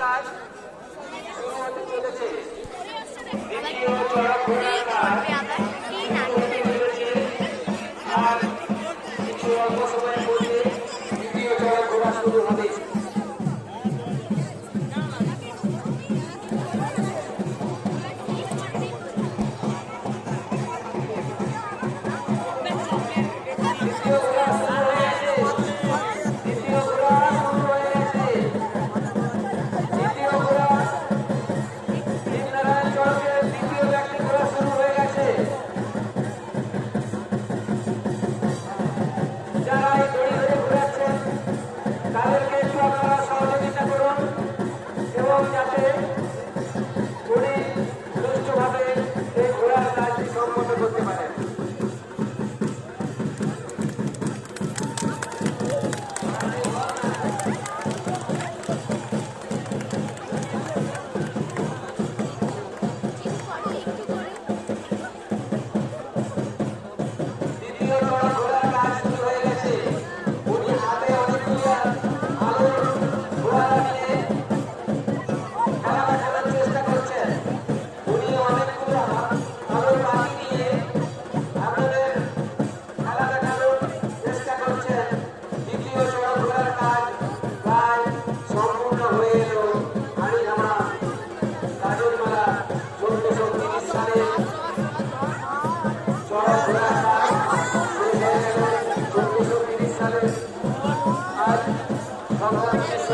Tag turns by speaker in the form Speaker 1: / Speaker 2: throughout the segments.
Speaker 1: কাজ। শুরু হতে চলেছে দ্বিতীয় চড়ক ঘোড়ার শুরু হবে।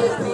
Speaker 1: Thank you.